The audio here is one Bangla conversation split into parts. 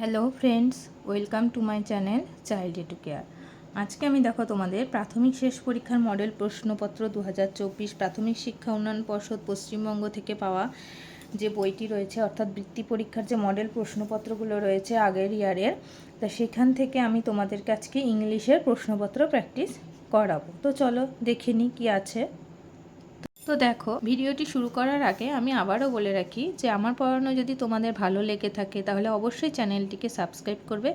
Hello friends welcome to my channel child to care আজকে আমি দেখো তোমাদের প্রাথমিক শেষ পরীক্ষার মডেল প্রশ্নপত্র দু হাজার চব্বিশ প্রাথমিক শিক্ষা উন্নয়ন পর্ষদ পশ্চিমবঙ্গ থেকে পাওয়া যে বইটি রয়েছে, অর্থাৎ বৃত্তি পরীক্ষার যে মডেল প্রশ্নপত্রগুলো রয়েছে আগের ইয়ারের তা সেখান থেকে আমি তোমাদের কাছকে ইংলিশের প্রশ্নপত্র প্র্যাকটিস করাবো। তো চলো দেখে নিই কী আছে। তো দেখো, ভিডিওটি শুরু করার আগে আমি আবারও বলে রাখি যে আমার পড়ানো যদি তোমাদের ভালো লেগে থাকে তাহলে অবশ্যই চ্যানেলটিকে সাবস্ক্রাইব করবে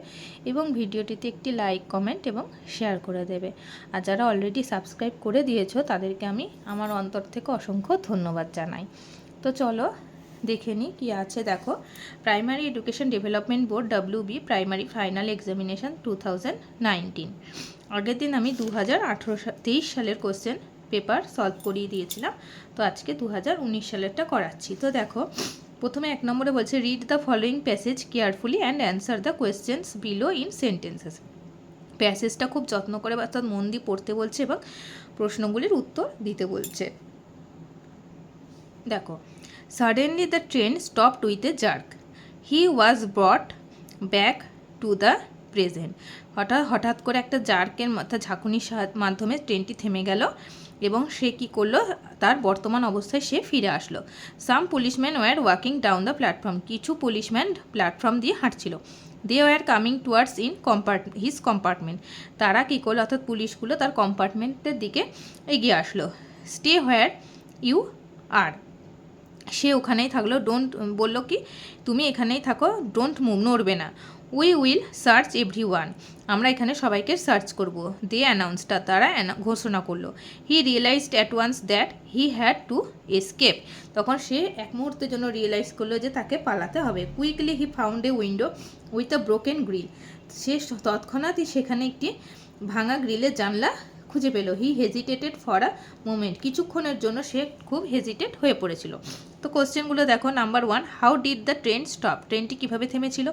এবং ভিডিওটিতে একটি লাইক, কমেন্ট এবং শেয়ার করে দেবে। আর যারা অলরেডি সাবস্ক্রাইব করে দিয়েছ তাদেরকে আমি আমার অন্তর থেকে অসংখ্য ধন্যবাদ জানাই। তো চলো দেখে নিই কী আছে। দেখো primary education development board B primary final examination two nineteen আগের দিন আমি দু হাজার সালের কোশ্চেন পেপার সলভ করিয়ে দিয়েছিলাম। তো আজকে দু হাজার উনিশ সালেরটা করাচ্ছি। তো দেখো, প্রথমে এক নম্বরে বলছে read the following passage carefully and answer the questions below in sentences প্যাসেজটা খুব যত্ন করে অর্থাৎ মন দিয়ে পড়তে বলছে এবং প্রশ্নগুলির উত্তর দিতে বলছে। দেখো suddenly the train stopped with a jerk he was brought back to the present হঠাৎ হঠাৎ করে একটা জার্কের অর্থাৎ ঝাঁকুনির মাধ্যমে ট্রেনটি থেমে গেল। এবং সে কি করল? তার বর্তমান অবস্থায় সে ফিরে আসলো। Some policeman were walking down the platform কিছু পুলিশম্যান প্ল্যাটফর্ম দিয়ে হাঁটছিল। They were coming towards in compart his compartment তারা কী করল? অর্থাৎ পুলিশগুলো তার কম্পার্টমেন্টের দিকে এগিয়ে আসলো। স্টে হোয়ার ইউ আর সে ওখানেই থাকল। ডোন্ট বলল কি, তুমি এখানেই থাকো। ডোন্ট মুভ নড়বে না। We will search every one আমরা এখানে সবাইকে সার্চ করব। দে অ্যানাউন্সটা তারা ঘোষণা করল। He realised at once that he had to escape তখন সে এক মুহূর্তের জন্য রিয়েলাইজ করল যে তাকে পালাতে হবে। Quickly he found a window with a broken grill সে তৎক্ষণাৎই সেখানে একটি ভাঙা গ্রিলের জানলা খুঁজে পেল। He hesitated for a moment কিছুক্ষণের জন্য সে খুব হেজিটেট হয়ে পড়েছিল। তো কোশ্চেনগুলো দেখো number one how did the train stop ট্রেনটি কীভাবে থেমেছিল?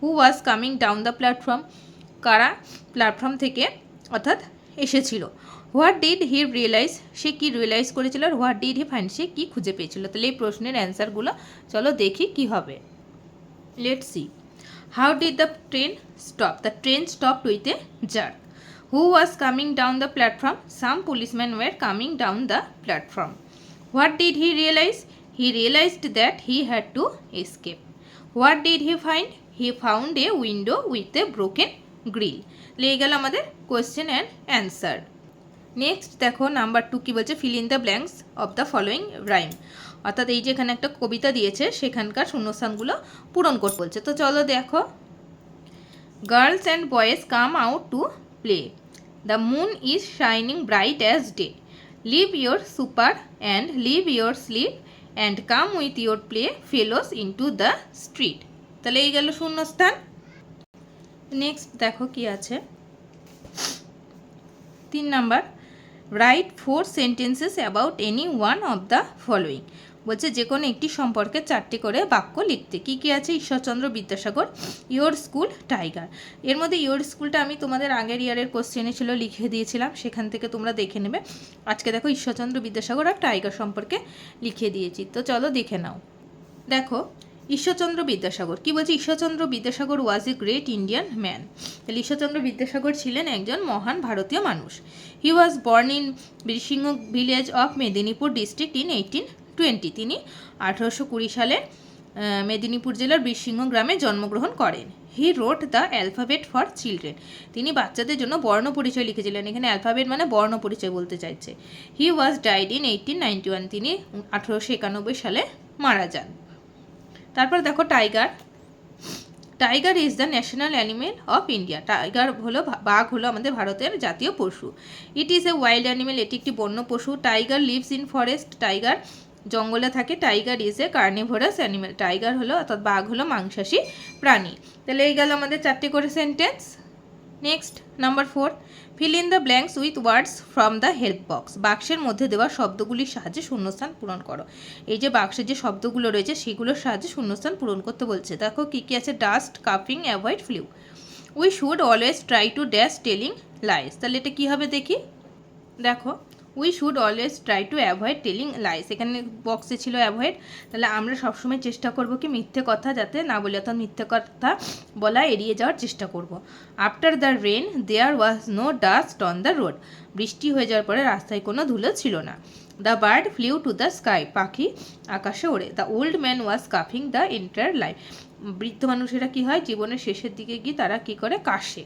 Who was coming down the platform কারা প্ল্যাটফর্ম থেকে অর্থাৎ এসেছিল? হোয়াট ডিড হি রিয়েলাইজ সে কী রিয়েলাইজ করেছিল আর হোয়াট ডিড হি ফাইন্ড সে কী খুঁজে পেয়েছিল? তাহলে এই প্রশ্নের অ্যান্সারগুলো চলো দেখি কি হবে। Let see how did the train stop the train stop with a jerk Who was coming down the platform? Some policemen were coming down the platform. What did he realize? He realized that he had to escape. What did he find? He found a window with a broken grill. লেগে গেল আমাদের কোয়েশ্চেন অ্যান্ড অ্যান্সার নেক্সট দেখো নাম্বার টু কী বলছে fill in the blanks of the following rhyme অর্থাৎ এই যে এখানে একটা কবিতা দিয়েছে সেখানকার শূন্যস্থানগুলো পূরণ করতে বলছে তো চলো দেখো girls and boys come out to play The moon is shining bright as day. Leave your super and leave your sleep and come with your play fellows into the street তাহলে এই গেল শূন্যস্থান। নেক্সট দেখো কি আছে। তিন number. Write four sentences about any one of the following বলছে যে কোনো একটি সম্পর্কে চারটি করে বাক্য লিখতে। কি কি আছে? Ishwarchandra Vidyasagar your school tiger এর মধ্যে ইয়োর স্কুলটা আমি তোমাদের আগের ইয়ারের কোশ্চেনে ছিল, লিখে দিয়েছিলাম। সেখান থেকে তোমরা দেখে নেবে। আজকে দেখো ঈশ্বরচন্দ্র বিদ্যাসাগর আর টাইগার সম্পর্কে লিখে দিয়েছি। তো চলো দেখে নাও। দেখো ঈশ্বরচন্দ্র বিদ্যাসাগর। কি বলছে? Ishwarchandra Vidyasagar was a great Indian man তাহলে ঈশ্বরচন্দ্র বিদ্যাসাগর ছিলেন একজন মহান ভারতীয় মানুষ। He was born in Birsingha village of Midnapore district in eighteen twenty তিনি আঠারোশো কুড়ি সালে মেদিনীপুর জেলার বীরসিংহ গ্রামে জন্মগ্রহণ করেন। He wrote the alphabet for children তিনি বাচ্চাদের জন্য বর্ণ পরিচয় লিখেছিলেন। এখানে অ্যালফাবেট মানে বর্ণ পরিচয় বলতে চাইছে। He was died in eighteen ninety one তিনি আঠারোশো একানব্বই সালে মারা যান। তারপর দেখো tiger tiger is the national animal of India tiger হলো বাঘ হলো আমাদের ভারতের জাতীয় পশু. It is a wild animal এটি একটি বন্য পশু। Tiger lives in forest tiger জঙ্গলে থাকে। Tiger is a carnivorous animal tiger হলো অর্থাৎ বাঘ হলো মাংসাশী প্রাণী। তাহলে এই গেল আমাদের চারটি করে sentence next number four fill in the blanks with words from the help box বাক্সের মধ্যে দেওয়া শব্দগুলির সাহায্যে শূন্যস্থান পূরণ করো। এই যে বাক্সের যে শব্দগুলো রয়েছে, সেগুলোর সাহায্যে শূন্যস্থান পূরণ করতে বলছে। দেখো কী কী আছে dust কাফিং avoid flu we should always try to dash telling lies তাহলে এটা কী হবে দেখি? দেখো। We should always try to avoid telling lies এখানে বক্সে ছিল অ্যাভয়েড তাহলে আমরা সবসময় চেষ্টা করব কি মিথ্যে কথা যাতে না বলি, অর্থাৎ মিথ্যে কথা বলা এড়িয়ে যাওয়ার চেষ্টা করব। After the rain there was no dust on the road বৃষ্টি হয়ে যাওয়ার পরে রাস্তায় কোনো ধুলো ছিল না। The bird flew to the sky পাখি আকাশে ওড়ে। দ্য ওল্ড ম্যান ওয়াজ কাফিং দ্য এন্টায়ার লাইফ বৃদ্ধ মানুষেরা কি হয়? জীবনের শেষের দিকে গিয়ে তারা কি করে? কাশে।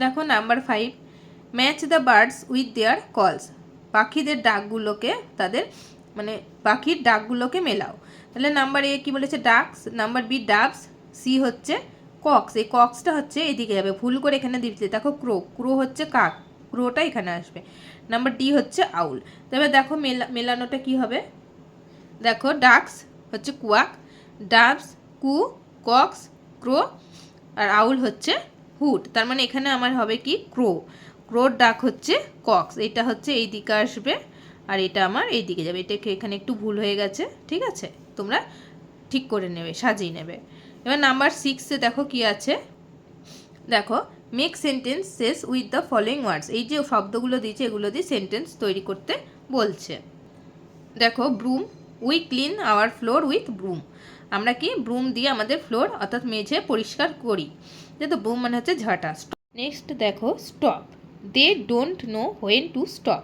দেখো number five match the birds with their calls পাখিদের ডাকগুলোকে তাদের মানে পাখির ডাকগুলোকে মেলাও। তাহলে নাম্বার এ কি বলেছে? Ducks number B doves C হচ্ছে কক্স এই কক্সটা হচ্ছে এদিকে যাবে। ভুল করে এখানে দিচ্ছে। দেখো ক্রো ক্রো হচ্ছে কাক। ক্রোটা এখানে আসবে। নাম্বার ডি হচ্ছে আউল তবে দেখো মেলা, মেলানোটা কি হবে? দেখো ডাকস হচ্ছে কুয়াক ডাবস কু কক্স ক্রো আর আউল হচ্ছে হুট তার মানে এখানে আমার হবে কি ক্রো ক্রোর ডাক হচ্ছে কক্স। এটা হচ্ছে এই দিকে আসবে আর এটা আমার এই দিকে যাবে। এটা এখানে একটু ভুল হয়ে গেছে, ঠিক আছে? তোমরা ঠিক করে নেবে, সাজিয়ে নেবে। এবার নাম্বার সিক্সে দেখো কি আছে? দেখো মেক সেন্টেন্স শেষ উইথ দ্য ফলোয়িং ওয়ার্ডস এই যে শব্দগুলো দিয়েছে, এগুলো দিয়ে সেন্টেন্স তৈরি করতে বলছে। দেখো broom we clean our floor with broom আমরা কি ব্রুম দিয়ে আমাদের ফ্লোর অর্থাৎ মেঝে পরিষ্কার করি। যেহেতু ব্রুম মানে হচ্ছে ঝাঁটা। নেক্সট দেখো stop they don't know when to stop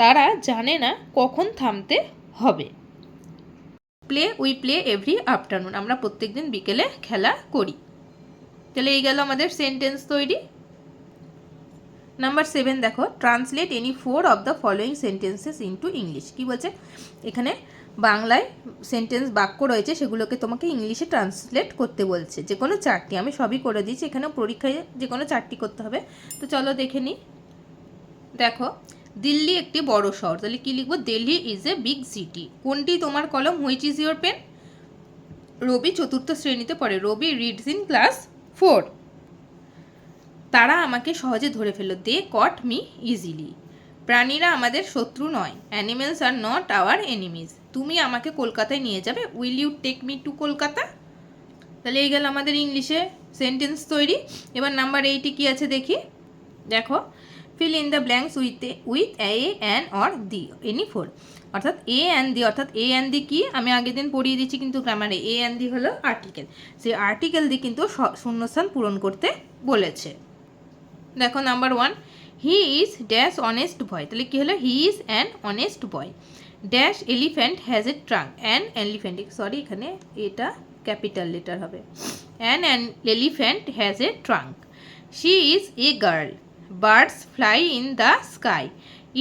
তারা জানে না কখন থামতে হবে। Play we play every afternoon আমরা প্রত্যেক দিন বিকেলে খেলা করি। তাহলে এই গেল আমাদের সেন্টেন্স তৈরি। নাম্বার সেভেন দেখো translate any four of the following sentences into English কি বলছে? এখানে বাংলায় সেন্টেন্স বাক্য রয়েছে, সেগুলোকে তোমাকে ইংলিশে ট্রান্সলেট করতে বলছে। যে কোনো চারটি, আমি সবই করে দিয়েছি, এখানেও পরীক্ষায় যে কোনো চারটি করতে হবে। তো চলো দেখে নিই দেখো, দিল্লি একটি বড় শহর। তাহলে কী লিখব? Delhi is a big city কোনটি তোমার কলম? Which is your pen Ravi চতুর্থ শ্রেণীতে পড়ে। Ravi reads in class four তারা আমাকে সহজে ধরে ফেলল। দে কট মি ইজিলি প্রাণীরা আমাদের শত্রু নয়। Animals are not our enemies তুমি আমাকে কলকাতায় নিয়ে যাবে? Will you take me to Kolkata? তাহলে এই গেল আমাদের ইংলিশে সেন্টেন্স তৈরি। এবার নাম্বার এইটি কী আছে দেখি? দেখো fill in the blanks with with a an or the any four অর্থাৎ এ অ্যান দি অর্থাৎ এ অ্যান দি কি? আমি আগের দিন পড়িয়ে দিচ্ছি কিন্তু গ্রামারে এ। অ্যান দি হলো আর্টিকেল সেই আর্টিকেল দিয়ে কিন্তু শূন্যস্থান পূরণ করতে বলেছে। দেখো number one he is dash honest boy তাহলে কী হলো? He is an honest boy dash elephant has a trunk an elephant sorry এখানে এটা ক্যাপিটাল লেটার হবে। An an elephant has a trunk she is a girl birds fly in the sky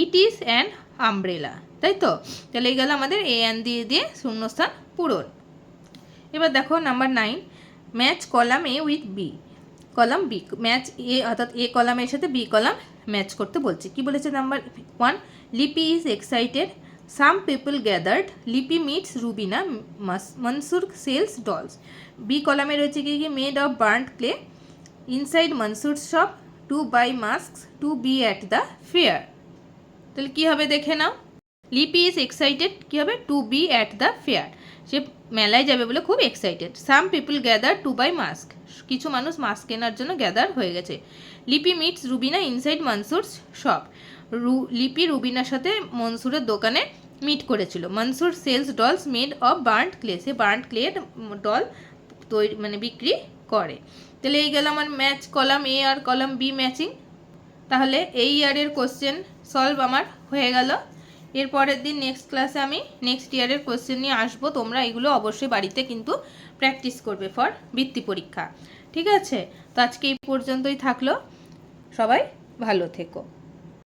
it is an umbrella তাই তো? তাহলে এই গেল আমাদের এ অ্যান দিয়ে দিয়ে শূন্যস্থান পূরণ। এবার দেখো number nine match column A with B column B match A অর্থাৎ এ কলামের সাথে বি কলাম ম্যাচ করতে বলছে। কি বলেছে number one Lipi is excited some people gathered Lipi meets Rubina Mansur sells dolls B কলামে রয়েছে কি কি? Made of burnt clay inside Mansur shop to buy mask to be at the fair তাহলে কী হবে? দেখে নাও। লিপি ইজ এক্সাইটেড কী হবে? To be at the fair সে মেলায় যাবে বলে খুব excited some people gather to buy mask কিছু মানুষ মাস্ক কেনার জন্য গ্যাদার হয়ে গেছে। Lipi meets Rubina inside Mansur shop রু লিপি রুবিনার সাথে মনসুরের দোকানে মিট করেছিল। Mansur sells dolls made of burnt clay say burnt ক্লের ডল তৈরি মানে বিক্রি করে। তাহলে এই গেল আমার ম্যাচ কলাম এ আর কলাম বি ম্যাচিং তাহলে এই ইয়ারের কোশ্চেন সলভ আমার হয়ে গেল। এর পরের দিন নেক্সট ক্লাসে আমি নেক্সট ইয়ারের কোশ্চেন নিয়ে আসব। তোমরা এগুলো অবশ্যই বাড়িতে কিন্তু প্র্যাকটিস করবে ফর বৃত্তি পরীক্ষা। ঠিক আছে? তো আজকে এই পর্যন্তই থাকল। সবাই ভালো থেকো।